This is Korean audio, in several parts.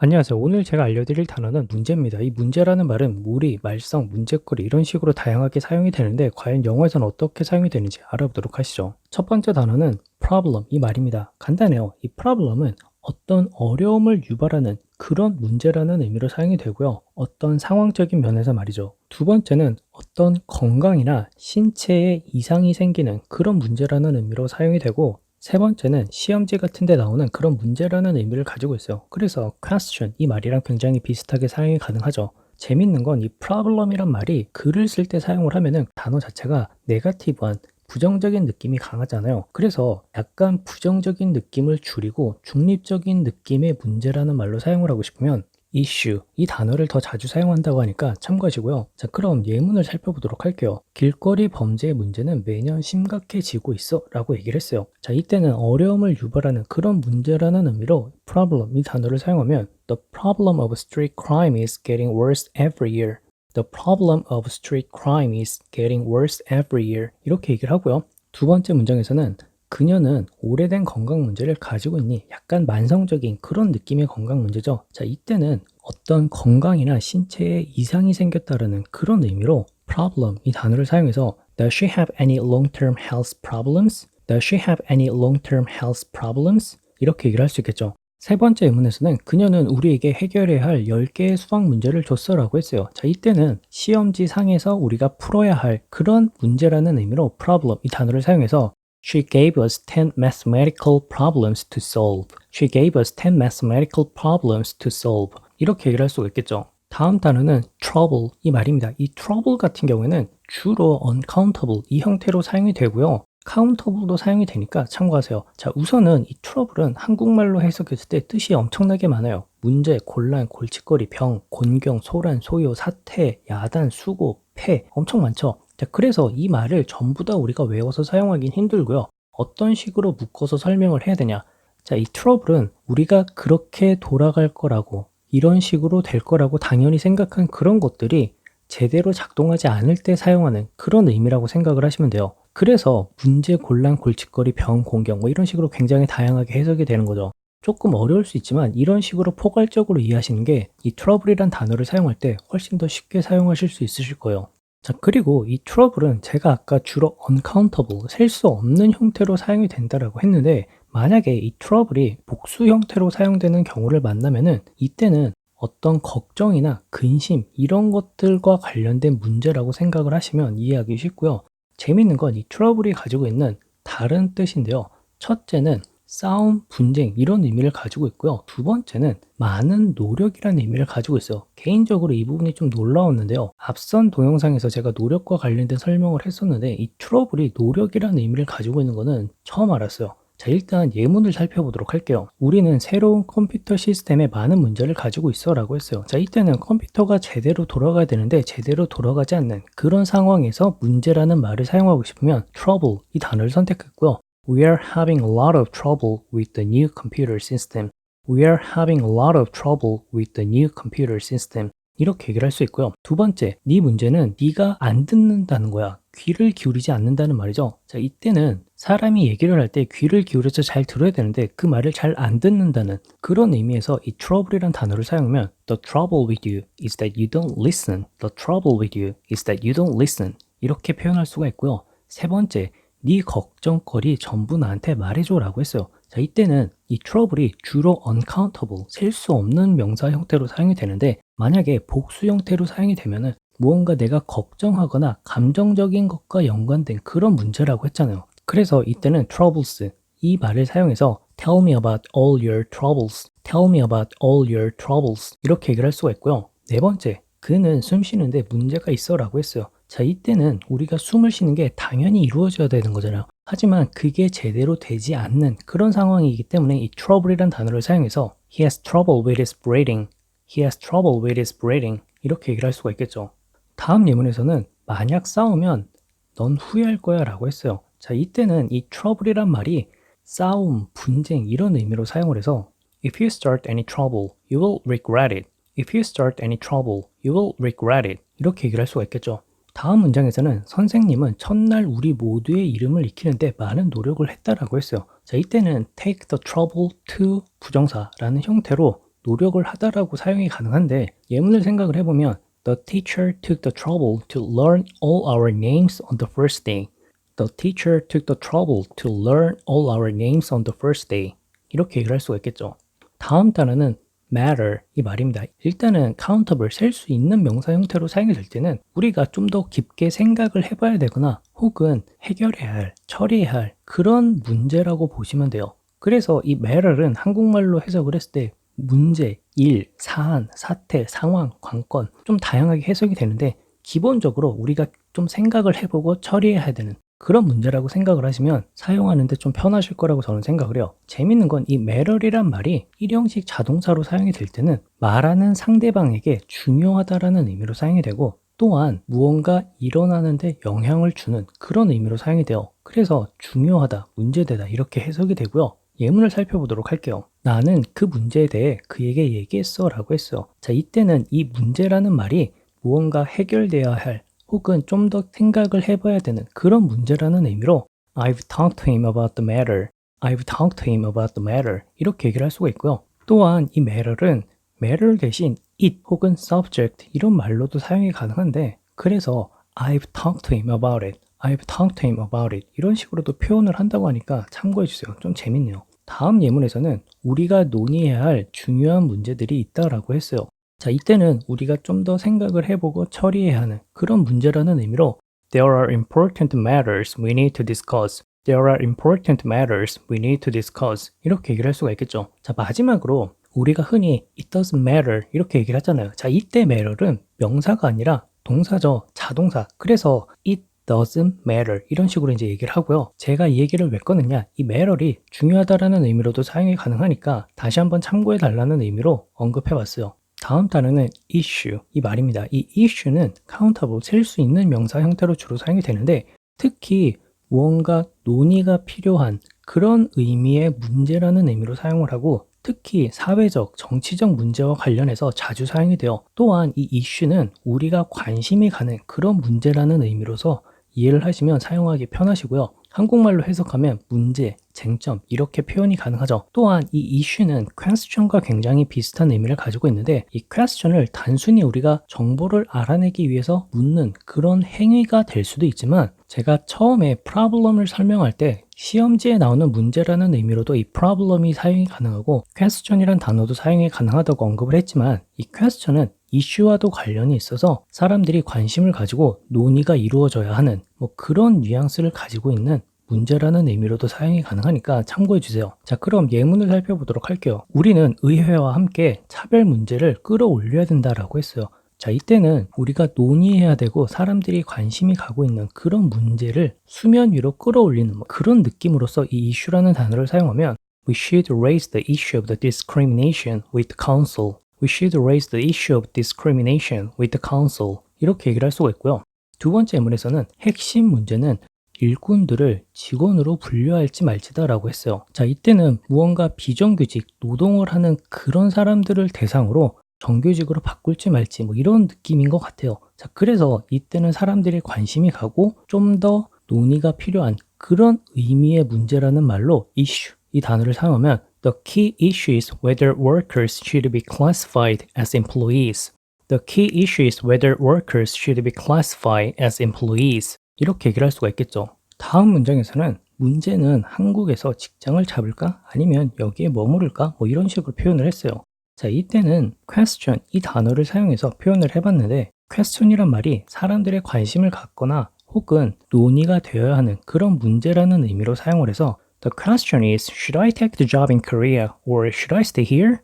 안녕하세요. 오늘 제가 알려드릴 단어는 문제입니다. 이 문제라는 말은 무리, 말썽, 문제거리 이런 식으로 다양하게 사용이 되는데 과연 영어에서는 어떻게 사용이 되는지 알아보도록 하시죠. 첫 번째 단어는 problem 이 말입니다. 간단해요. 이 problem은 어떤 어려움을 유발하는 그런 문제라는 의미로 사용이 되고요. 어떤 상황적인 면에서 말이죠. 두 번째는 어떤 건강이나 신체에 이상이 생기는 그런 문제라는 의미로 사용이 되고 세 번째는 시험지 같은 데 나오는 그런 문제라는 의미를 가지고 있어요. 그래서 question 이 말이랑 굉장히 비슷하게 사용이 가능하죠. 재밌는 건 이 problem이란 말이 글을 쓸 때 사용을 하면은 단어 자체가 네가티브한 부정적인 느낌이 강하잖아요. 그래서 약간 부정적인 느낌을 줄이고 중립적인 느낌의 문제라는 말로 사용을 하고 싶으면 issue 이 단어를 더 자주 사용한다고 하니까 참고하시고요. 자, 그럼 예문을 살펴보도록 할게요. 길거리 범죄의 문제는 매년 심각해지고 있어 라고 얘기를 했어요. 자, 이때는 어려움을 유발하는 그런 문제라는 의미로 problem 이 단어를 사용하면 The problem of street crime is getting worse every year. The problem of street crime is getting worse every year. 이렇게 얘기를 하고요. 두 번째 문장에서는 그녀는 오래된 건강 문제를 가지고 있니? 약간 만성적인 그런 느낌의 건강 문제죠. 자, 이때는 어떤 건강이나 신체에 이상이 생겼다라는 그런 의미로 problem 이 단어를 사용해서 Does she have any long-term health problems? Does she have any long-term health problems? 이렇게 얘기를 할 수 있겠죠. 세 번째 의문에서는 그녀는 우리에게 해결해야 할 10개의 수학 문제를 줬어 라고 했어요. 자, 이때는 시험지 상에서 우리가 풀어야 할 그런 문제라는 의미로 problem 이 단어를 사용해서 She gave us 10 mathematical problems to solve. She gave us 10 mathematical problems to solve. 이렇게 얘기를 할 수가 있겠죠. 다음 단어는 trouble 이 말입니다. 이 trouble 같은 경우에는 주로 uncountable 이 형태로 사용이 되고요. countable도 사용이 되니까 참고하세요. 자, 우선은 이 trouble은 한국말로 해석했을 때 뜻이 엄청나게 많아요. 문제, 곤란, 골칫거리, 병, 곤경, 소란, 소요, 사태, 야단, 수고, 폐 엄청 많죠. 자, 그래서 이 말을 전부 다 우리가 외워서 사용하긴 힘들고요. 어떤 식으로 묶어서 설명을 해야 되냐. 자, 이 트러블은 우리가 그렇게 돌아갈 거라고 이런 식으로 될 거라고 당연히 생각한 그런 것들이 제대로 작동하지 않을 때 사용하는 그런 의미라고 생각을 하시면 돼요. 그래서 문제, 곤란, 골칫거리, 병, 공경 뭐 이런 식으로 굉장히 다양하게 해석이 되는 거죠. 조금 어려울 수 있지만 이런 식으로 포괄적으로 이해하시는 게 이 트러블이란 단어를 사용할 때 훨씬 더 쉽게 사용하실 수 있으실 거예요. 자, 그리고 이 트러블은 제가 아까 주로 uncountable, 셀 수 없는 형태로 사용이 된다라고 했는데 만약에 이 트러블이 복수 형태로 사용되는 경우를 만나면은 이때는 어떤 걱정이나 근심 이런 것들과 관련된 문제라고 생각을 하시면 이해하기 쉽고요. 재밌는 건 이 트러블이 가지고 있는 다른 뜻인데요. 첫째는 싸움, 분쟁 이런 의미를 가지고 있고요. 두 번째는 많은 노력이라는 의미를 가지고 있어요. 개인적으로 이 부분이 좀 놀라웠는데요. 앞선 동영상에서 제가 노력과 관련된 설명을 했었는데 이 트러블이 노력이라는 의미를 가지고 있는 거는 처음 알았어요. 자, 일단 예문을 살펴보도록 할게요. 우리는 새로운 컴퓨터 시스템에 많은 문제를 가지고 있어 라고 했어요. 자, 이때는 컴퓨터가 제대로 돌아가야 되는데 제대로 돌아가지 않는 그런 상황에서 문제라는 말을 사용하고 싶으면 trouble 이 단어를 선택했고요. We are having a lot of trouble with the new computer system. We are having a lot of trouble with the new computer system. 이렇게 얘기를 할 수 있고요. 두 번째, 네 문제는 네가 안 듣는다는 거야. 귀를 기울이지 않는다는 말이죠. 자, 이때는 사람이 얘기를 할 때 귀를 기울여서 잘 들어야 되는데 그 말을 잘 안 듣는다는 그런 의미에서 이 trouble이란 단어를 사용하면 The trouble with you is that you don't listen. The trouble with you is that you don't listen. 이렇게 표현할 수가 있고요. 세 번째, 네 걱정거리 전부 나한테 말해줘 라고 했어요. 자, 이때는 이 트러블이 주로 uncountable, 셀 수 없는 명사 형태로 사용이 되는데 만약에 복수 형태로 사용이 되면은 무언가 내가 걱정하거나 감정적인 것과 연관된 그런 문제라고 했잖아요. 그래서 이때는 troubles 이 말을 사용해서 tell me about all your troubles, tell me about all your troubles 이렇게 얘기를 할 수가 있고요. 네 번째, 그는 숨 쉬는데 문제가 있어 라고 했어요. 자, 이때는 우리가 숨을 쉬는 게 당연히 이루어져야 되는 거잖아요. 하지만 그게 제대로 되지 않는 그런 상황이기 때문에 이 trouble이란 단어를 사용해서 he has trouble with his breathing, he has trouble with his breathing 이렇게 얘기를 할 수가 있겠죠. 다음 예문에서는 만약 싸우면 넌 후회할 거야 라고 했어요. 자, 이때는 이 trouble이란 말이 싸움, 분쟁 이런 의미로 사용을 해서 If you start any trouble, you will regret it. If you start any trouble, you will regret it. 이렇게 얘기를 할 수가 있겠죠. 다음 문장에서는 선생님은 첫날 우리 모두의 이름을 익히는데 많은 노력을 했다라고 했어요. 자, 이때는 take the trouble to 부정사라는 형태로 노력을 하다라고 사용이 가능한데 예문을 생각을 해보면 The teacher took the trouble to learn all our names on the first day. The teacher took the trouble to learn all our names on the first day. 이렇게 얘기를 할 수가 있겠죠. 다음 단어는 matter 이 말입니다. 일단은 countable 셀 수 있는 명사 형태로 사용이 될 때는 우리가 좀 더 깊게 생각을 해봐야 되거나 혹은 해결해야 할, 처리해야 할 그런 문제라고 보시면 돼요. 그래서 이 matter은 한국말로 해석을 했을 때 문제, 일, 사안, 사태, 상황, 관건 좀 다양하게 해석이 되는데 기본적으로 우리가 좀 생각을 해보고 처리해야 되는 그런 문제라고 생각을 하시면 사용하는데 좀 편하실 거라고 저는 생각을 해요. 재밌는 건이 matter이란 말이 일형식 자동사로 사용이 될 때는 말하는 상대방에게 중요하다라는 의미로 사용이 되고 또한 무언가 일어나는데 영향을 주는 그런 의미로 사용이 돼요. 그래서 중요하다, 문제되다 이렇게 해석이 되고요. 예문을 살펴보도록 할게요. 나는 그 문제에 대해 그에게 얘기했어 라고 했어요. 자, 이때는 이 문제라는 말이 무언가 해결돼야 할 혹은 좀 더 생각을 해봐야 되는 그런 문제라는 의미로 I've talked to him about the matter. I've talked to him about the matter. 이렇게 얘기를 할 수가 있고요. 또한 이 matter은 matter 대신 it 혹은 subject 이런 말로도 사용이 가능한데 그래서 I've talked to him about it. I've talked to him about it. 이런 식으로도 표현을 한다고 하니까 참고해 주세요. 좀 재밌네요. 다음 예문에서는 우리가 논의해야 할 중요한 문제들이 있다라고 했어요. 자, 이때는 우리가 좀 더 생각을 해보고 처리해야 하는 그런 문제라는 의미로 There are important matters we need to discuss. There are important matters we need to discuss. 이렇게 얘기를 할 수가 있겠죠. 자, 마지막으로 우리가 흔히 it doesn't matter 이렇게 얘기를 하잖아요. 자, 이때 matter은 명사가 아니라 동사죠. 자동사. 그래서 it doesn't matter 이런 식으로 이제 얘기를 하고요. 제가 이 얘기를 왜 꺼냈냐? 이 matter이 중요하다라는 의미로도 사용이 가능하니까 다시 한번 참고해 달라는 의미로 언급해 봤어요. 다음 단어는 issue 이 말입니다. 이 issue는 countable 셀 수 있는 명사 형태로 주로 사용이 되는데 특히 무언가 논의가 필요한 그런 의미의 문제라는 의미로 사용을 하고 특히 사회적, 정치적 문제와 관련해서 자주 사용이 돼요. 또한 이 이슈는 우리가 관심이 가는 그런 문제라는 의미로서 이해를 하시면 사용하기 편하시고요. 한국말로 해석하면 문제, 쟁점 이렇게 표현이 가능하죠. 또한 이 이슈는 question과 굉장히 비슷한 의미를 가지고 있는데 이 question을 단순히 우리가 정보를 알아내기 위해서 묻는 그런 행위가 될 수도 있지만 제가 처음에 problem을 설명할 때 시험지에 나오는 문제라는 의미로도 이 problem이 사용이 가능하고 question이란 단어도 사용이 가능하다고 언급을 했지만 이 question은 이슈와도 관련이 있어서 사람들이 관심을 가지고 논의가 이루어져야 하는 뭐 그런 뉘앙스를 가지고 있는 문제라는 의미로도 사용이 가능하니까 참고해 주세요. 자, 그럼 예문을 살펴보도록 할게요. 우리는 의회와 함께 차별 문제를 끌어올려야 된다라고 했어요. 자, 이때는 우리가 논의해야 되고 사람들이 관심이 가고 있는 그런 문제를 수면 위로 끌어올리는 뭐 그런 느낌으로서 이 이슈라는 단어를 사용하면 We should raise the issue of the discrimination with the council. We should raise the issue of discrimination with the council. 이렇게 얘기를 할 수가 있고요. 두 번째 예문에서는 핵심 문제는 일꾼들을 직원으로 분류할지 말지다라고 했어요. 자, 이때는 무언가 비정규직, 노동을 하는 그런 사람들을 대상으로 정규직으로 바꿀지 말지 뭐 이런 느낌인 것 같아요. 자, 그래서 이때는 사람들이 관심이 가고 좀 더 논의가 필요한 그런 의미의 문제라는 말로 issue 이 단어를 사용하면 The key issue is whether workers should be classified as employees. The key issue is whether workers should be classified as employees. 이렇게 얘기를 할 수가 있겠죠. 다음 문장에서는 문제는 한국에서 직장을 잡을까? 아니면 여기에 머무를까? 뭐 이런 식으로 표현을 했어요. 자, 이때는 question 이 단어를 사용해서 표현을 해봤는데 question이란 말이 사람들의 관심을 갖거나 혹은 논의가 되어야 하는 그런 문제라는 의미로 사용을 해서 The question is, should I take the job in Korea or should I stay here?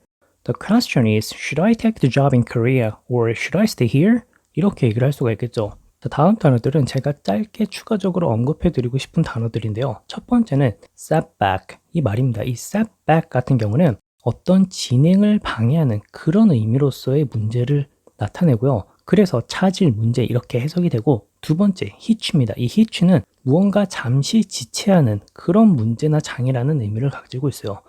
The question is, should I take the job in Korea or should I stay here? 이렇게 얘기를 할 수가 있겠죠. 자, 다음 단어들은 제가 짧게 추가적으로 언급해 드리고 싶은 단어들인데요. 첫 번째는 setback 이 말입니다. 이 setback 같은 경우는 어떤 진행을 방해하는 그런 의미로서의 문제를 나타내고요. 그래서 차질 문제 이렇게 해석이 되고 두 번째 hitch입니다. 이 hitch는 무언가 잠시 지체하는 그런 문제나 장애라는 의미를 가지고 있어요.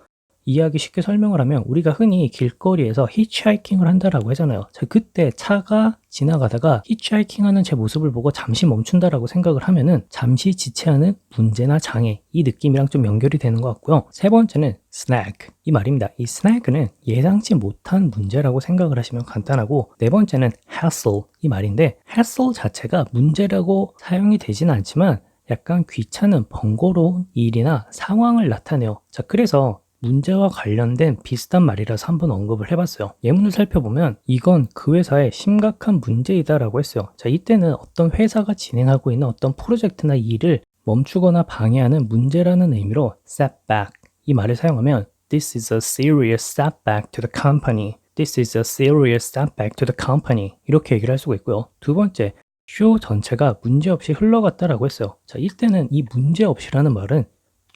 이해하기 쉽게 설명을 하면 우리가 흔히 길거리에서 히치하이킹을 한다라고 하잖아요. 자, 그때 차가 지나가다가 히치하이킹하는 제 모습을 보고 잠시 멈춘다라고 생각을 하면은 잠시 지체하는 문제나 장애 이 느낌이랑 좀 연결이 되는 것 같고요. 세 번째는 snack 이 말입니다. 이 snack는 예상치 못한 문제라고 생각을 하시면 간단하고 네 번째는 hassle 이 말인데 hassle 자체가 문제라고 사용이 되지는 않지만 약간 귀찮은 번거로운 일이나 상황을 나타내요. 자, 그래서 문제와 관련된 비슷한 말이라서 한번 언급을 해봤어요. 예문을 살펴보면 이건 그 회사의 심각한 문제이다라고 했어요. 자, 이때는 어떤 회사가 진행하고 있는 어떤 프로젝트나 일을 멈추거나 방해하는 문제라는 의미로 setback 이 말을 사용하면 This is a serious setback to the company. This is a serious setback to the company. 이렇게 얘기를 할 수가 있고요. 두 번째, 쇼 전체가 문제없이 흘러갔다라고 했어요. 자, 이때는 이 문제없이라는 말은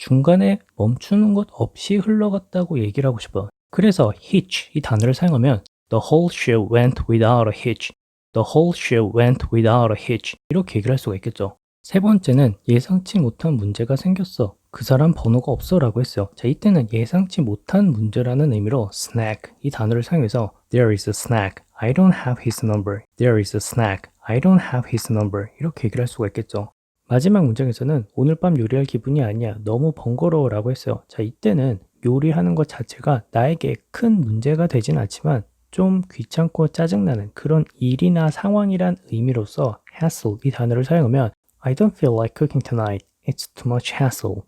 중간에 멈추는 것 없이 흘러갔다고 얘기를 하고 싶어요. 그래서 hitch 이 단어를 사용하면 the whole show went without a hitch. The whole show went without a hitch. 이렇게 얘기를 할 수가 있겠죠. 세 번째는 예상치 못한 문제가 생겼어. 그 사람 번호가 없어 라고 했어요. 자, 이때는 예상치 못한 문제라는 의미로 snack 이 단어를 사용해서 there is a snack. I don't have his number. There is a snack. I don't have his number. 이렇게 얘기를 할 수가 있겠죠. 마지막 문장에서는 오늘 밤 요리할 기분이 아니야. 너무 번거로워 라고 했어요. 자, 이때는 요리하는 것 자체가 나에게 큰 문제가 되진 않지만 좀 귀찮고 짜증나는 그런 일이나 상황이란 의미로서 hassle 이 단어를 사용하면 I don't feel like cooking tonight. It's too much hassle.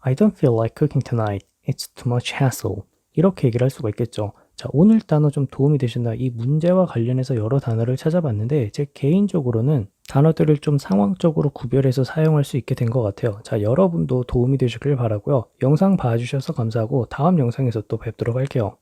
I don't feel like cooking tonight. It's too much hassle. 이렇게 얘기를 할 수가 있겠죠. 자, 오늘 단어 좀 도움이 되셨나? 이 문제와 관련해서 여러 단어를 찾아봤는데 제 개인적으로는 단어들을 좀 상황적으로 구별해서 사용할 수 있게 된 것 같아요. 자, 여러분도 도움이 되시길 바라고요. 영상 봐주셔서 감사하고 다음 영상에서 또 뵙도록 할게요.